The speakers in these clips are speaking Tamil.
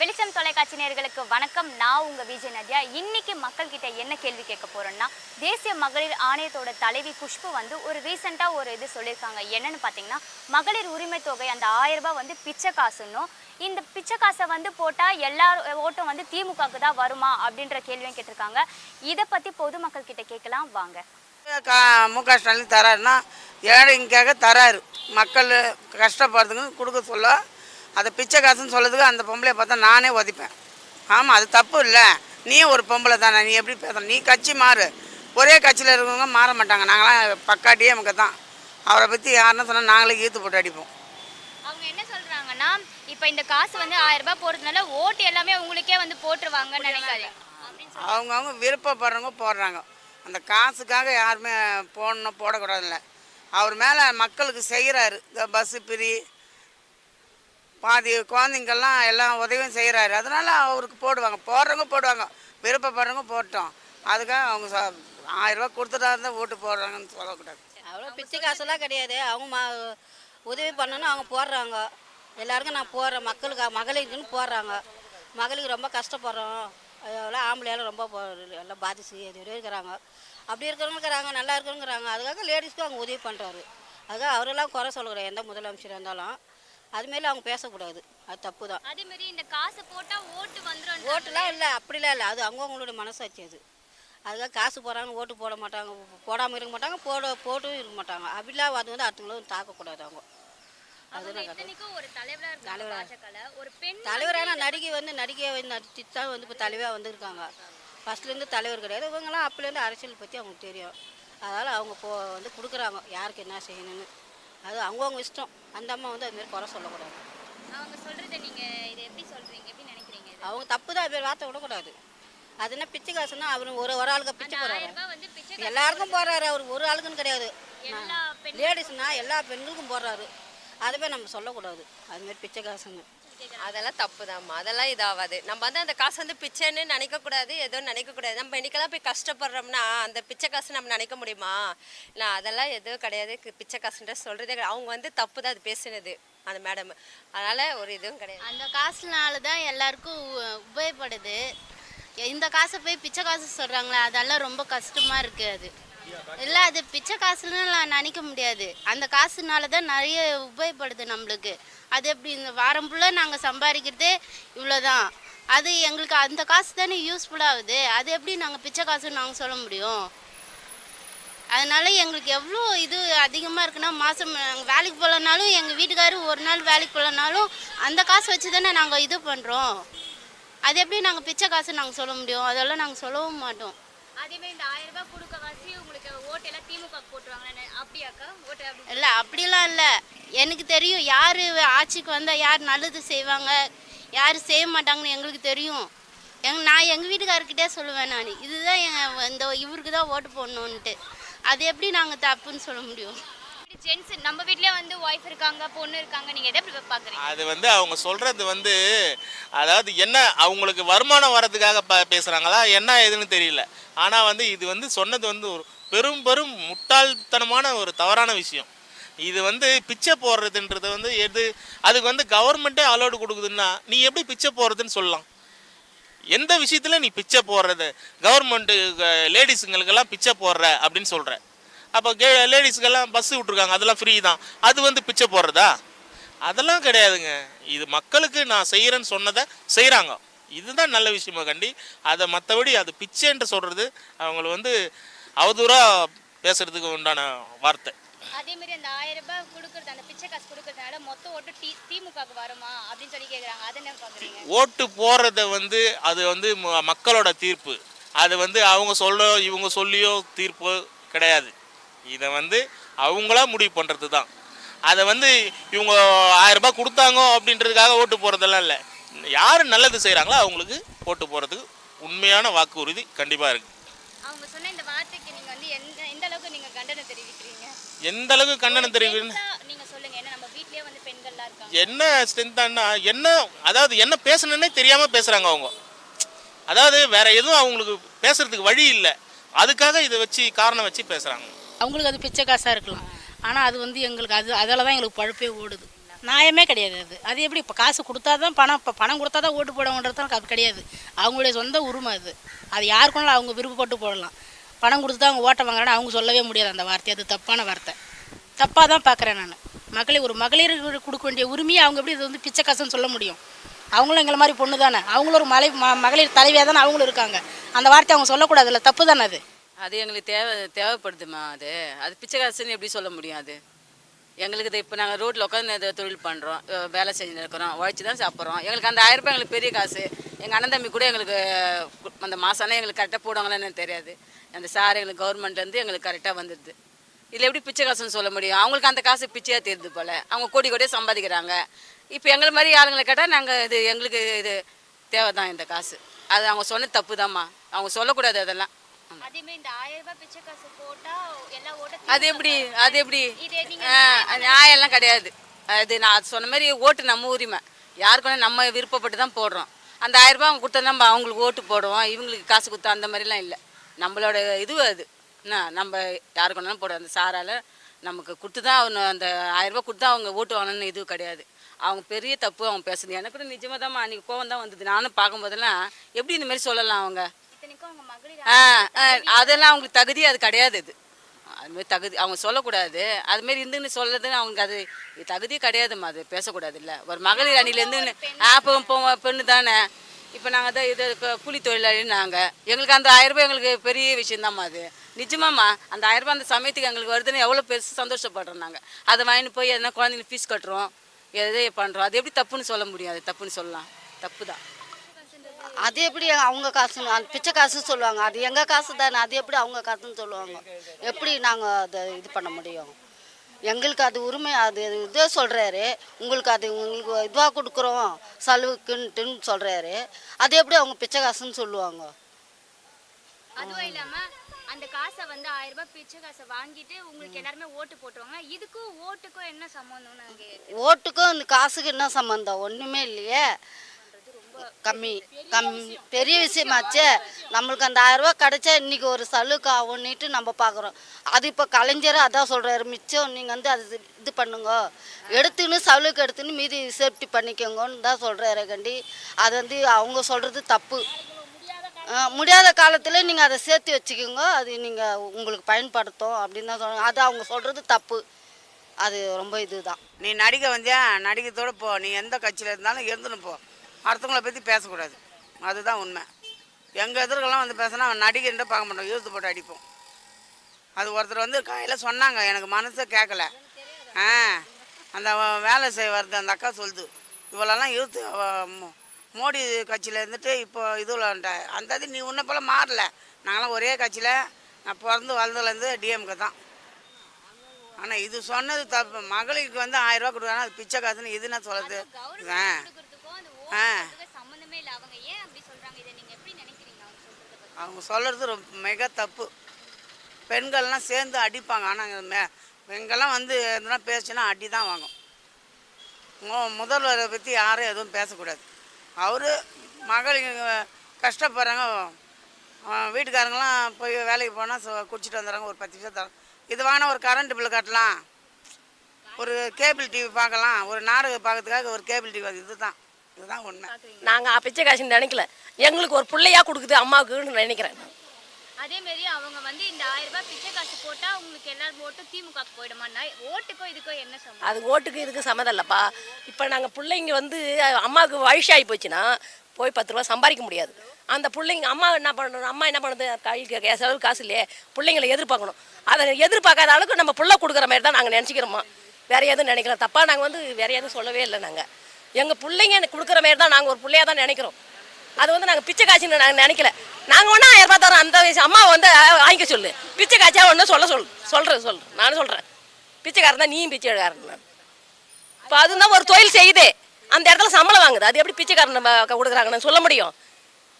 வெளிச்சம் தொலைக்காட்சி நேர்களுக்கு வணக்கம். நான் உங்கள் விஜய் நதியா. இன்னைக்கு மக்கள் கிட்ட என்ன கேள்வி கேட்க போகிறோன்னா தேசிய மகளிர் ஆணையத்தோட தலைவி குஷ்பு வந்து ஒரு ரீசெண்டாக ஒரு இது சொல்லியிருக்காங்க. என்னன்னு பார்த்தீங்கன்னா மகளிர் உரிமை தொகை அந்த ஆயிரம் ரூபாய் வந்து பிச்சை காசுன்னும். இந்த பிச்சை காசை வந்து போட்டால் எல்லா ஓட்டும் வந்து திமுகவுக்கு தான் வருமா அப்படின்ற கேள்வியும் கேட்டிருக்காங்க. இதை பற்றி பொதுமக்கள் கிட்ட கேட்கலாம். வாங்க. மு க ஸ்டாலின் தராருன்னா ஏழைங்காக தராரு. மக்கள் கஷ்டப்படுறதுக்கு கொடுக்க சொல்ல அதை பிச்சை காசுன்னு சொல்லதுக்கு அந்த பொம்பளைய பார்த்தா நானே ஒதிப்பேன் ஆமாம் அது தப்பு இல்லை. நீ ஒரு பொம்பளை தானே நீ எப்படி பேசுற நீ கட்சி மாறு. ஒரே கட்சியில் இருக்கிறவங்க மாற மாட்டாங்க. நாங்களாம் பக்காட்டியே நமக்கு தான் அவரை பற்றி யாருன்னா சொன்னால் நாங்களே ஈத்து போட்டு அடிப்போம். அவங்க என்ன சொல்றாங்கன்னா இப்ப இந்த காசு வந்து ஆயிரம் ரூபாய் போடுறதுனால ஓட்டு எல்லாமே உங்களுக்கே வந்து போட்டுருவாங்கன்னு நினைக்காது அவங்கவுங்க விருப்பப்படுறவங்க போடுறாங்க. அந்த காசுக்காக யாருமே போடணும் போடக்கூடாதுல்ல. அவர் மேலே மக்களுக்கு செய்கிறாரு இந்த பஸ்ஸு பிரி பாதி குழந்தைங்கெல்லாம் எல்லாம் உதவியும் செய்கிறாரு அதனால அவருக்கு போடுவாங்க. போடுறவங்க போடுவாங்க. விருப்பப்படுறவங்க போட்டோம். அதுக்காக அவங்க ஆயிரரூபா கொடுத்துட்டா இருந்தால் ஓட்டு போடுறாங்கன்னு சொல்லக்கூடாது. அவ்வளோ பிச்சை காசெல்லாம் கிடையாது. அவங்க ம உதவி பண்ணணும் அவங்க போடுறாங்க. எல்லாருக்கும் நான் போடுறேன். மக்களுக்கு மகளிருக்குன்னு போடுறாங்க. மகளிர் ரொம்ப கஷ்டப்படுறோம். எவ்வளோ ஆம்பளையால் ரொம்ப எல்லாம் பாதிச்சு இது இருக்கிறாங்க. அப்படி இருக்கிறவங்க இருக்கிறாங்க நல்லா இருக்கிறவங்கிறாங்க அதுக்காக லேடிஸ்க்கும் அவங்க உதவி பண்ணுறாரு அதுக்காக அவரெல்லாம் குறை சொல்லக்கூடாது. எந்த முதலமைச்சராக இருந்தாலும். அதுமாரி அவங்க பேசக்கூடாது. அது தப்பு தான் அதே மாதிரி இந்த காசு போட்டா ஓட்டு வந்துரும் ஓட்டுலாம் இல்லை அப்படிலாம் இல்லை. அது அவங்கவுங்களுடைய மனசாட்சி அது. அதுக்காக காசு போடுறாங்க ஓட்டு போட மாட்டாங்க போடாமல் இருக்க மாட்டாங்க போட போட்டும் இருக்க மாட்டாங்க. அப்படிலாம் அது வந்து அடுத்தவங்களும் தாக்கக்கூடாது அவங்க. தலைவரான நடிகை வந்து நடிகை வந்து நடிச்சு தான் வந்து இப்போ தலைவராக வந்திருக்காங்க. ஃபஸ்ட்லேருந்து தலைவர் கிடையாது. இவங்கெல்லாம் அப்போலேருந்து அரசியல் பற்றி அவங்களுக்கு தெரியும். அதனால் அவங்க போ வந்து கொடுக்குறாங்க. யாருக்கு என்ன செய்யணும்னு. அது அவங்கவுங்க இஷ்டம். அந்த அம்மா வந்து அதுமாரி குறை சொல்லக்கூடாது. அவங்க சொல்றதை நீங்க இதை எப்படி சொல்றீங்க? எப்படி நினைக்கிறீங்க இது? அவங்க தப்பு தான் அதுமாரி வார்த்தை விடக்கூடாது. அது என்ன பிச்சை காசுன்னா அவர் ஒரு ஒரு ஆளுக்கு பிச்சை போகிறாரு ஆயிரம் ரூபாய் வந்து பிச்சை எல்லாருக்கும் போடுறாரு அவர் ஒரு ஆளுக்குன்னு கிடையாது. எல்லா பெண் லேடிஸ்னா எல்லா பெண்களுக்கும் போடுறாரு. அதுவே நம்ம சொல்லக்கூடாது. அதுமாரி பிச்சை காசுன்னு. அதெல்லாம் தப்பு தான்மா அதெல்லாம் இதாகாது நம்ம வந்து அந்த காசு வந்து பிச்சைன்னு நினைக்கக்கூடாது எதுவும் நினைக்கக்கூடாது நம்ம இன்னைக்கெல்லாம் போய் கஷ்டப்படுறோம்னா அந்த பிச்சை காசு நம்ம நினைக்க முடியுமா? இல்லை அதெல்லாம் எதுவும் கிடையாது. பிச்சை காசுன்ற சொல்கிறதே அவங்க வந்து தப்பு தான் அது பேசினது அந்த மேடம் அதனால் ஒரு இதுவும் கிடையாது. அந்த காசுனால தான் எல்லாருக்கும் உ- உபயோகப்படுது. இந்த காசை போய் பிச்சை காசு சொல்கிறாங்களே அதெல்லாம் ரொம்ப கஷ்டமாக இருக்குது அது. இல்லை அது பிச்சை காசுன்னு நான் நினைக்க முடியாது. அந்த காசுனால தான் நிறைய உபயோகப்படுது நம்மளுக்கு. அது எப்படி இந்த வாரம் ஃபுல்லாக நாங்கள் சம்பாதிக்கிறதே இவ்வளோதான் அது எங்களுக்கு அந்த காசு தானே யூஸ்ஃபுல்லாகுது அது எப்படி நாங்கள் பிச்சை காசுன்னு நாங்கள் சொல்ல முடியும்? அதனால எங்களுக்கு எவ்வளோ இது அதிகமாக இருக்குன்னா மாதம் நாங்கள் வேலைக்கு போகலனாலும் எங்கள் வீட்டுக்காரர் ஒரு நாள் வேலைக்கு போகலனாலும் அந்த காசு வச்சு தானே நாங்கள் இது பண்ணுறோம் அது எப்படி நாங்கள் பிச்சை காசு நாங்கள் சொல்ல முடியும்? அதெல்லாம் நாங்கள் சொல்லவும் மாட்டோம். அதே மாதிரி இந்த ஆயிரம் ரூபாய் கொடுக்க காசு உங்களுக்கு ஓட்டெல்லாம் திமுக போட்டுருவாங்க அப்படியாக்கா? ஓட்டு அப்படி இல்லை அப்படிலாம் இல்லை. எனக்கு தெரியும் யார் ஆட்சிக்கு வந்தால் யார் நல்லது செய்வாங்க யார் செய்ய மாட்டாங்கன்னு எங்களுக்கு தெரியும். எங் நான் எங்கள் வீட்டுக்காரர்கிட்டே சொல்லுவேன் நான். இதுதான் எங்கள் இந்த இவருக்கு தான் ஓட்டு போடணுன்ட்டு. அது எப்படி நாங்கள் தப்புன்னு சொல்ல முடியும்? ஜென்ஸ் நம்ம வீட்லயே வந்து ஒய்ஃப் இருக்காங்க பொண்ணு இருக்காங்க நீங்க எதை பாக்குறீங்க அது வந்து அவங்க சொல்றது வந்து அதாவது என்ன அவங்களுக்கு வருமானம் வர்றதுக்காக பேசுறாங்களா என்ன ஏதுன்னு தெரியல. ஆனா வந்து இது வந்து சொன்னது வந்து ஒரு பெரும் பெரும் முட்டாள்தனமான ஒரு தவறான விஷயம். இது வந்து பிச்சை போடுறதுன்றது வந்து எது அதுக்கு வந்து கவர்மெண்ட்டே அலோடு கொடுக்குதுன்னா நீ எப்படி பிச்சை போடுறதுன்னு சொல்லலாம். எந்த விஷயத்துல நீ பிச்சை போடுறது? கவர்மெண்ட்டு லேடிஸுங்களுக்கெல்லாம் பிச்சை போடுற அப்படின்னு சொல்கிற அப்போ கே லேடிஸுக்கெல்லாம் பஸ் விட்ருக்காங்க அதெல்லாம் ஃப்ரீ தான். அது வந்து பிச்சை போடுறதா? அதெல்லாம் கிடையாதுங்க. இது மக்களுக்கு நான் செய்கிறேன்னு சொன்னதை செய்கிறாங்க இதுதான் நல்ல விஷயமா கண்டி. அதை மற்றபடி அது பிச்சைன்ட்டு சொல்கிறது அவங்கள வந்து அவதூறாக பேசுறதுக்கு உண்டான வார்த்தை. அதே மாதிரி அந்த ஆயிரம் ரூபாய் கொடுக்கறது அந்த பிச்சை காசு கொடுக்கறதுனால மொத்த ஓட்டு டி திமுகவுக்கு வருமா அப்படின்னு சொல்லி கேக்குறாங்க. அதை என்ன பாக்குறீங்க ஓட்டு போடுறத வந்து அது வந்து மக்களோட தீர்ப்பு. அது வந்து அவங்க சொல்ல இவங்க சொல்லியோ தீர்ப்பு கிடையாது. இதை வந்து அவங்களா முடிவு பண்ணுறது தான். அதை வந்து இவங்க ஆயிரம் ரூபாய் கொடுத்தாங்க அப்படின்றதுக்காக ஓட்டு போடுறதெல்லாம் இல்லை. யார் நல்லது செய்கிறாங்களோ அவங்களுக்கு ஓட்டு போடுறதுக்கு உண்மையான வாக்குறுதி கண்டிப்பாக இருக்குது அவங்க சொன்ன இந்த வார்த்தைக்கு நீங்க வந்து எந்த எந்த அளவுக்கு கண்டனம் தெரிவிக்கிறீங்க? எந்த அளவுக்கு கண்டனம் தெரிவிக்கணும் பெண்களா நீங்க சொல்லுங்க. ஏன்னா நம்ம வீட்லயே வந்து பெண்கள்லாம் இருக்காங்க. என்ன ஸ்ட்ரென்த்தானா என்ன அதாவது என்ன பேசணுன்னே தெரியாமல் பேசுகிறாங்க அவங்க. அதாவது வேற எதுவும் அவங்களுக்கு பேசுறதுக்கு வழி இல்லை. அதுக்காக இதை வச்சு காரணம் வச்சு பேசுகிறாங்க அவங்களுக்கு அது பிச்சை காசாக இருக்கலாம். ஆனால் அது வந்து எங்களுக்கு அது அதில் தான் எங்களுக்கு பழுப்பே ஓடுது. நியாயமே கிடையாது அது. அது எப்படி இப்போ காசு கொடுத்தா தான் பணம் இப்போ பணம் கொடுத்தா தான் ஓட்டு போடணுன்றது தான் அது கிடையாது. அவங்களுடைய சொந்த உரிமை அது. அது யாருக்குனாலும் அவங்க விருப்பப்பட்டு போடலாம். பணம் கொடுத்து தான் அவங்க ஓட்டை வாங்குறான்னு அவங்க சொல்லவே முடியாது அந்த வார்த்தை. அது தப்பான வார்த்தை. தப்பாக தான் பார்க்குறேன் நான். மகளிர் ஒரு மகளிருக்கு கொடுக்க வேண்டிய உரிமையை அவங்க எப்படி இது வந்து பிச்சை காசுன்னு சொல்ல முடியும்? அவங்களும் எங்களை மாதிரி பொண்ணு தானே அவங்களும் ஒரு மலை ம மகளிர் தலைவியாக தானே அவங்களும் இருக்காங்க? அந்த வார்த்தை அவங்க சொல்லக்கூடாதுல்ல? தப்பு தானே அது? அது எங்களுக்கு தேவை தேவைப்படுதுமா அது. அது பிச்சை காசுன்னு எப்படி சொல்ல முடியும் அது? எங்களுக்கு இது இப்போ நாங்கள் ரோட்டில் உட்காந்து தொழில் பண்ணுறோம் வேலை செஞ்சு இருக்கிறோம் உழைச்சி தான் சாப்பிட்றோம். எங்களுக்கு அந்த ஆயிரம் ரூபாய் எங்களுக்கு பெரிய காசு. எங்கள் அண்ணன் தம்பி கூட எங்களுக்கு அந்த மாதம்னா எங்களுக்கு கரெக்டாக போடுவாங்களான்னு எனக்கு தெரியாது. அந்த சார் எங்களுக்கு கவர்மெண்ட்லேருந்து எங்களுக்கு கரெக்டாக வந்துடுது இதில் எப்படி பிச்சை காசுன்னு சொல்ல முடியும்? அவங்களுக்கு அந்த காசு பிச்சையாக தெரியுது போல். அவங்க கோடி கோடியே சம்பாதிக்கிறாங்க. இப்போ எங்களை மாதிரி ஆளுங்களை கேட்டால் நாங்கள் இது எங்களுக்கு இது தேவை தான் இந்த காசு. அது அவங்க சொன்ன தப்பு தான்மா அவங்க சொல்லக்கூடாது அதெல்லாம். அதே மாதிரி இந்த ஆயிரம் ரூபாய் பிச்சை காசு போட்டா எல்லா ஓட்ட அது எப்படி அது எப்படி? நியாயம்லாம் கிடையாது. அது நான் சொன்ன மாதிரி ஓட்டு நம்ம உரிமை. யாருக்கு நம்ம விருப்பப்பட்டு தான் போடுறோம். அந்த ஆயிரம் ரூபாய் அவங்க கொடுத்தா நம்ம அவங்களுக்கு ஓட்டு போடுவோம். இவங்களுக்கு காசு கொடுத்தா அந்த மாதிரிலாம் இல்லை. நம்மளோட இது அது. என்ன நம்ம யாருக்கு வேணாலும் போடுவோம். அந்த சாரால் நமக்கு கொடுத்து தான் அவங்க அந்த ஆயிரம் ரூபாய் கொடுத்து அவங்க ஓட்டு வாங்கணும்னு இது கிடையாது. அவங்க பெரிய தப்பு அவங்க பேசுது எனக்கு நிஜமாக தான் அன்றைக்கி கோவம் தான் வந்தது. நானும் பார்க்கும்போதெல்லாம் எப்படி இந்த மாதிரி சொல்லலாம் அவங்க? அதெல்லாம் அவங்களுக்கு தகுதி அது கிடையாது இது. அதுமாரி தகுதி அவங்க சொல்லக்கூடாது. அதுமாரி இருந்துன்னு சொல்றது அவங்களுக்கு அது இது தகுதி கிடையாதும்மா அது பேசக்கூடாது இல்லை ஒரு மகளிர் அணிலேருந்து ஆப்போ போ பெண்ணு தானே. இப்போ நாங்கள் தான் இது கூலி தொழிலாளி நாங்கள் எங்களுக்கு அந்த ஆயிரம் ரூபாய் எங்களுக்கு பெரிய விஷயந்தாம்மா அது. நிஜமாம்மா அந்த ஆயிரம் ரூபாய் அந்த சமயத்துக்கு எங்களுக்கு வருதுன்னு எவ்வளோ பெருசு சந்தோஷப்படுறோம் நாங்கள் அதை வாங்கிட்டு போய் எதனா குழந்தைங்களுக்கு ஃபீஸ் கட்டுறோம். எதை பண்ணுறோம் அது எப்படி தப்புன்னு சொல்ல முடியும்? அது தப்புன்னு சொல்லலாம். தப்பு தான் அது எப்படி அவங்க காசுன்னு அந்த பிச்சை காசு சொல்லுவாங்க. அது எங்கள் காசு தானே அது எப்படி அவங்க காசுன்னு சொல்லுவாங்க. எப்படி நாங்கள் அதை இது பண்ண முடியும்? எங்களுக்கு அது உரிமை அது இதே சொல்கிறாரு உங்களுக்கு அது உங்களுக்கு இதுவாக கொடுக்குறோம் செலவுக்குன்ட்டுன்னு சொல்கிறாரு அது எப்படி அவங்க பிச்சை காசுன்னு சொல்லுவாங்க? அதுவும் இல்லாம அந்த காசை வந்து ஆயிரம் ரூபாய் பிச்சை காசை வாங்கிட்டு உங்களுக்கு எல்லாருமே ஓட்டு போட்டுருவாங்க. இதுக்கும் ஓட்டுக்கும் என்ன சம்மந்தம்னு கேட்டேன் ஓட்டுக்கும் இந்த காசுக்கு என்ன சம்மந்தம் ஒன்றுமே இல்லையே. கம்மி கம் பெரிய விஷயமாச்சே. நம்மளுக்கு அந்த ஆயிரம் கிடைச்சா இன்னைக்கு ஒரு சலுக்கு ஆகும்னுட்டு நம்ம பார்க்குறோம். அது இப்போ கலைஞர் அதான் சொல்கிறாரு மிச்சம் நீங்கள் வந்து அது இது பண்ணுங்க. எடுத்துன்னு சலுக்கு எடுத்துன்னு மீதி சேஃப்டி பண்ணிக்கோங்கன்னு தான் சொல்கிறாரு கண்டி. அது வந்து அவங்க சொல்கிறது தப்பு. முடியாத காலத்தில் நீங்கள் அதை சேர்த்து வச்சுக்கோங்க. அது நீங்கள் உங்களுக்கு பயன்படுத்தும் அப்படின்னு தான் சொல்கிறாங்க அது அவங்க சொல்கிறது தப்பு. அது ரொம்ப இதுதான். நீ நடிகை வந்தியா? நடிகத்தோடு போ. நீ எந்த கட்சியில் இருந்தாலும் இருந்துன்னு போ. அடுத்தவங்கள பற்றி பேசக்கூடாது. அதுதான் உண்மை. எங்கள் எதிர்க்கெல்லாம் வந்து பேசினா அவன் நடிகர்ன்ற பார்க்க மாட்டோம் இழுத்து போட்டு அடிப்போம். அது ஒருத்தர் வந்து காலையில் சொன்னாங்க. எனக்கு மனசே கேட்கல ஆ அந்த வேலை செய்ய வருது. அந்த அக்கா சொல்லுது. இவளெல்லாம் இழுத்து அவ மோ- மோடி கட்சியில் இருந்துட்டு இப்போ வந்துட்ட அந்த இது நீ உன்னை போல மாறல. நாங்களாம் ஒரே கட்சியில் நான் பிறந்து வளர்ந்ததுலேருந்து டிஎம்கே தான். ஆனால் இது சொன்னது தப்பு. மகளிருக்கு வந்து ஆயிரம் ரூபா கொடுக்குறாங்க. அது பிச்சை காசுன்னு இது என்ன சொல்லுது ஆ கொடுக்கறதுக்கும் அந்த ஆ. ஓட்டுக்கும் சம்மந்தமே இல்லை. அவங்க ஏன் அப்படி சொல்றாங்க? இதை நீங்க எப்படி நினைக்கிறீங்க? அவங்க சொல்றத பத்தி. அவங்க சொல்கிறது ரொம்ப மிக தப்பு. பெண்கள்லாம் சேர்ந்து அடிப்பாங்க. ஆனால் மே பெண்கள்லாம் வந்து எதுனா பேசுனா அடி தான் வாங்கும். மு- முதல்வரை பற்றி யாரும் எதுவும் பேசக்கூடாது. அவர் மகளிர் கஷ்டப்படுறாங்க. அவன் வீட்டுக்காரங்களாம் போய் வேலைக்கு போனால் குடிச்சிட்டு வந்துடுறாங்க. ஒரு பத்து நிமிஷம் தரோம் இது வாங்கினா ஒரு கரண்ட் பில்லு கட்டலாம். ஒரு கேபிள் டிவி பார்க்கலாம். ஒரு நாடகம் பார்க்கறதுக்காக ஒரு கேபிள் டிவி இதுதான். இதுதான் உண்மை. நாங்கள் பிச்சை காசுன்னு நினைக்கல. எங்களுக்கு ஒரு பிள்ளையா கொடுக்குது அம்மாவுக்குன்னு நினைக்கிறேன். நான். அதே மாதிரி அவங்க வந்து இந்த ஆயிரம் ரூபாய் பிச்சை காசு போட்டா உங்களுக்கு எல்லாரும் ஓட்டும் திமுக போயிடுமான்னா ஓட்டுக்கும் இதுக்கும் என்ன சம்மந்தம்? அது ஓட்டுக்கு இதுக்கு சம்மதம் இல்லைப்பா. இப்போ நாங்கள் பிள்ளைங்க வந்து அம்மாவுக்கு வயசாகி போச்சுன்னா போய் பத்து ரூபா சம்பாதிக்க முடியாது. அந்த பிள்ளைங்க அம்மா என்ன பண்ணணும்? அம்மா என்ன பண்ணுது? கை செலவு காசு இல்லையே. பிள்ளைங்களை எதிர்பார்க்கணும். அதை எதிர்பார்க்காத அளவுக்கு நம்ம பிள்ளை கொடுக்குற மாதிரி தான் நாங்கள் நினச்சிக்கிறோமா? வேற எதுவும் நினைக்கிறோம் தப்பாக நாங்கள் வந்து வேற எதுவும் சொல்லவே இல்லை நாங்கள் எங்கள் பிள்ளைங்க எனக்கு கொடுக்குற மாதிரி தான் நாங்கள் ஒரு பிள்ளையாக தான் நினைக்கிறோம். அது வந்து நாங்கள் பிச்சை காய்ச்சின்னு நாங்கள் நினைக்கல. நாங்கள் ஒன்றும் ஆயிரம் ரூபாய் தரோம் அந்த வயசு அம்மா வந்து வாங்கிக்க சொல்லு. பிச்சை காய்ச்சா ஒன்று சொல்ல சொல் சொல்கிறேன் சொல்கிறேன் நானும் சொல்கிறேன் பிச்சைக்காரன் தான் நீயும் பிச்சைக்காரன் நான் இப்போ அதுதான் ஒரு தொழில் செய்யுதே. அந்த இடத்துல சம்பளம் வாங்குது. அது எப்படி பிச்சைக்காரன் நம்ம கொடுக்குறாங்கன்னு சொல்ல முடியும்.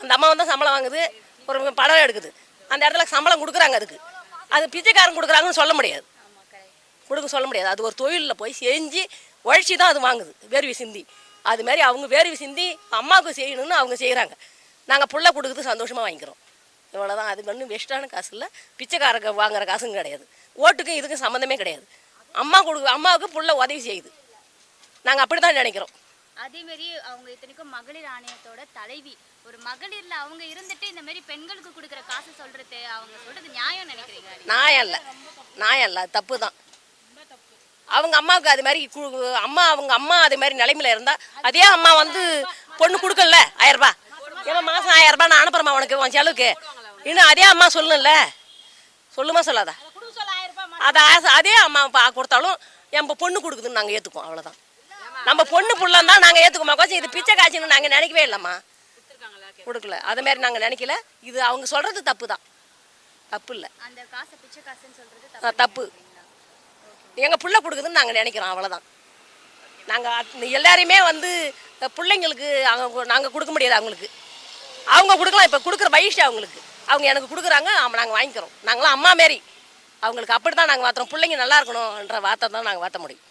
அந்த அம்மா வந்து சம்பளம் வாங்குது. ஒரு படம் எடுக்குது. அந்த இடத்துல சம்பளம் கொடுக்குறாங்க அதுக்கு. அது பிச்சைக்காரன் கொடுக்குறாங்கன்னு சொல்ல முடியாது. கொடுக்க சொல்ல முடியாது. அது ஒரு தொழிலில் போய் செஞ்சு உழைச்சி தான் அது வாங்குது வேர்வை சிந்தி. அது மாதிரி அவங்க வேர்வை சிந்தி அம்மாவுக்கு செய்யணும்னு அவங்க செய்கிறாங்க நாங்கள் புள்ள கொடுக்குறது சந்தோஷமாக வாங்கிக்கிறோம். இவ்வளோதான் அது ஒன்றும் வேஸ்ட்டான காசு இல்லை. பிச்சைக்காரங்க வாங்குற காசும் கிடையாது. ஓட்டுக்கும் இதுக்கும் சம்மந்தமே கிடையாது. அம்மா கொடு அம்மாவுக்கு புள்ள உதவி செய்யுது. நாங்கள் அப்படி தான் நினைக்கிறோம். அதே மாதிரி அவங்க இத்தனைக்கும் மகளிர் ஆணையத்தோட தலைவி. ஒரு மகளிர்ல அவங்க இருந்துட்டு இந்த மாதிரி பெண்களுக்கு கொடுக்குற காசு சொல்றது அவங்க சொல்றது நியாயம் நினைக்கிறீங்க நியாயம் இல்லை. நியாயம் இல்லை. தப்பு தான் அவங்க அம்மாவுக்கு அது மாதிரி அம்மா அவங்க அம்மா அது மாதிரி நிலைமையில இருந்தா அதே அம்மா வந்து பொண்ணு கொடுக்கல ஆயிரம் ரூபாய். ஏன்னா மாதம் ஆயிரம் ரூபாய் நான் அனுப்புறேம்மா உனக்கு உன் செலவுக்கு. இன்னும் அதே அம்மா சொல்லணும்ல. சொல்லுமா சொல்லாதா? அதை ஆசை- அதே அம்மா கொடுத்தாலும் என் பொண்ணு கொடுக்குதுன்னு நாங்கள் ஏற்றுக்குவோம் அவ்வளோதான் நம்ம பொண்ணு புள்ளம் தான் நாங்கள் ஏற்றுக்குமா கொஞ்சம் இது பிச்சை காய்ச்சின்னு நாங்கள் நினைக்கவே இல்லைம்மா. கொடுக்கல. அது மாதிரி நாங்கள் நினைக்கல. இது அவங்க சொல்கிறது தப்பு தான் தப்பு இல்லை தப்பு. எங்கள் பிள்ளை கொடுக்குதுன்னு நாங்கள் நினைக்கிறோம் அவ்வளோதான் நாங்கள் எல்லாரையுமே வந்து பிள்ளைங்களுக்கு அவங்க நாங்கள் கொடுக்க முடியாது அவங்களுக்கு. அவங்க கொடுக்கலாம் இப்போ கொடுக்குற வயசு அவங்களுக்கு. அவங்க எனக்கு கொடுக்குறாங்க நாங்கள் வாங்கிக்கிறோம். நாங்களாம் அம்மா மாரி. அவங்களுக்கு அப்படி தான் நாங்கள் வாத்துறோம். பிள்ளைங்க நல்லா இருக்கணும்ன்ற வார்த்தை தான் நாங்கள் வாத்த முடியும்.